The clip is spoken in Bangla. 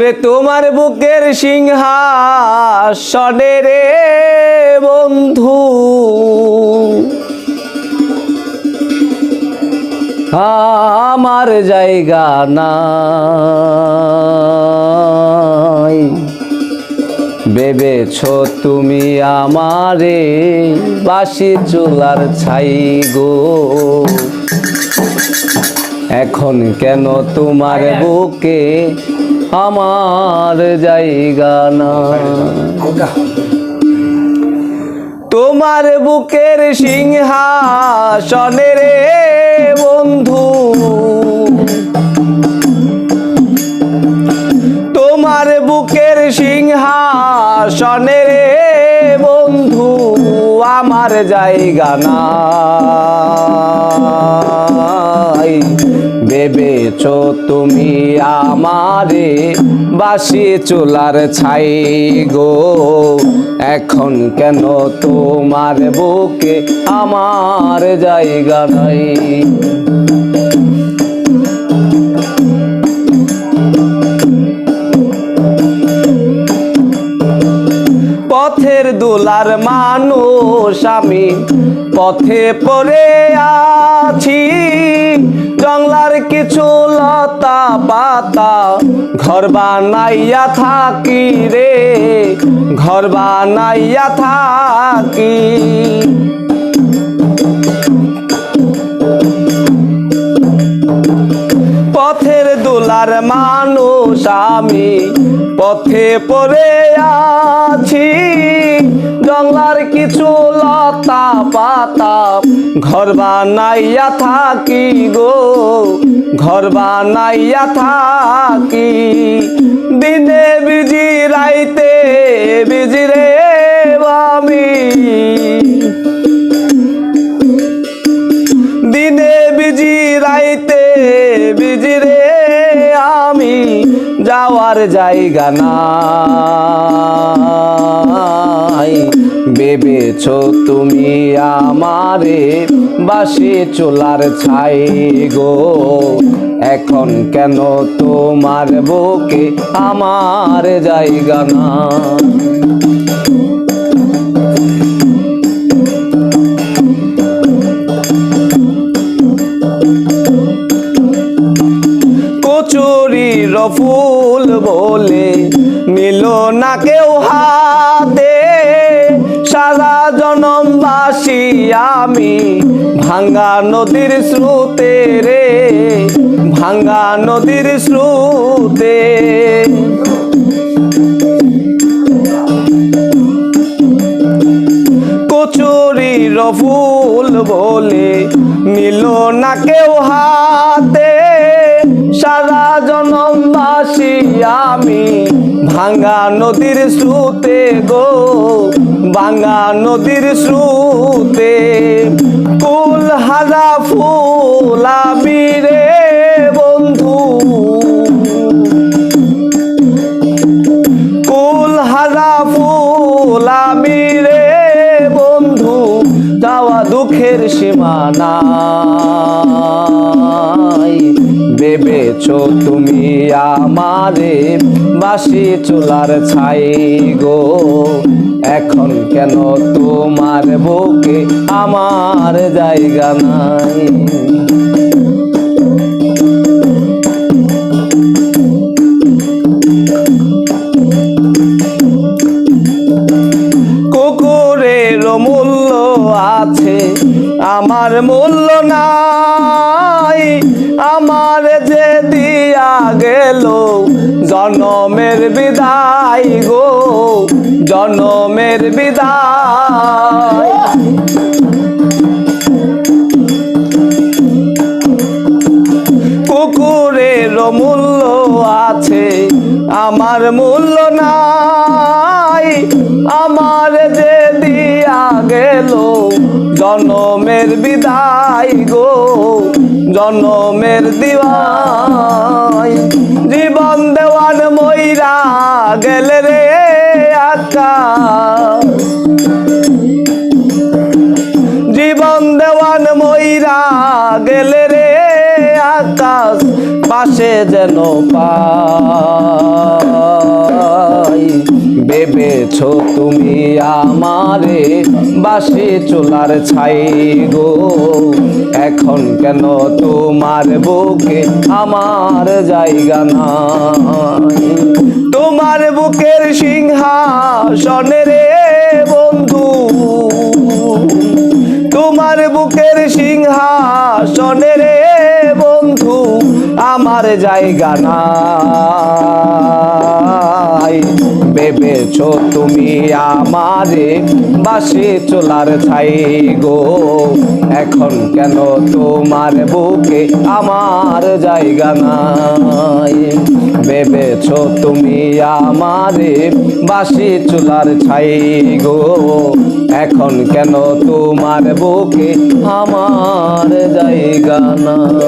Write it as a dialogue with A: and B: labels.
A: রে তোমার বুকের সিংহাসনে রে বন্ধু। আমার জায়গা নাই। ভেবেছ তুমি আমারে বাসি চুলার ছাই গো। এখন কেন তোমার বুকে আমার জায়গা না। তোমার বুকের সিংহাসনে রে বন্ধু। তোমার বুকের সিংহাসনে রে বন্ধু, আমার জায়গা নাই। ভেবেছ তুমি আমারে বাসি চুলার ছাই গো? এখন কেন তোমার বুকে আমার জায়গা নাই? পথের দোলার মানুষ আমি পথে পড়ে আছি জংলার কিছু লতা পাতা, ঘর বানাইয়া থাকি রে, ঘর বানাইয়া থাকি। পথের দোলার মানুষ আমি পথে পড়ে আছি। জঙ্গলার কিছু লতা পাতা ঘর বানাইয়া থাকি গো, ঘর বানাইয়া থাকি। দিনে বিজি রাইতে যাওয়ার জায়গা নাই। ভেবেছ তুমি আমারে বাসি চোলার ছাই গো? এখন কেন তোমার বুকে আমার জায়গা না কচুরির ফুল বলে নিল না কেউ হাতে। সারা জনমবাসী আমি ভাঙ্গা নদীর স্রোতে রে, ভাঙ্গা নদীর স্রোতে। কচুরির ফুল বলে নিল না কেউ হাতে। সারা জনমবাসী আমি ভাঙ্গা নদীর স্রোতে গো, ভাঙ্গা নদীর স্রোতে। কুল হাজা ফুল আমি রে বন্ধু। কুল হারা ফুল আমি রে বন্ধু, যাওয়া দুঃখের সীমানা। ভেবেছ তুমি আমারে? বাসি চুলার ছাই গো। এখন কেন তোমার বুকে আমার জায়গা নাই? কুকুরের মূল্য আছে। আমার মূল্য নাই, আমার যে দিয়া গেল, জনমের বিদায় গো, জনমের বিদায়। কুকুরের মূল্য আছে, আমার মূল্য নাই, আমার যে দিয়া গেল। জনমের বিদায় গো, জনমের দিবাই জীবন দেওয়ান মইরা গেল রে আকা জীবন দেওয়ান মইরা গেল রে আকাশ, পাশে যেন পা ভেবেছ তুমি আমারে? বাসে চলার ছাই গো। এখন কেন তোমার বুকে আমার জায়গা নাই? তোমার বুকের সিংহাসনে রে বন্ধু। তোমার বুকের সিংহাসনে রে বন্ধু, আমার জায়গা নাই। ভেবেছ তুমি আমারে বাসে চলার ছাই গো? এখন কেন তোমার বুকে আমার জায়গা নাই? ভেবেছ তুমি আমারে বাসে চলার ছাই গো? এখন কেন তোমার বুকে আমার জায়গা নাই?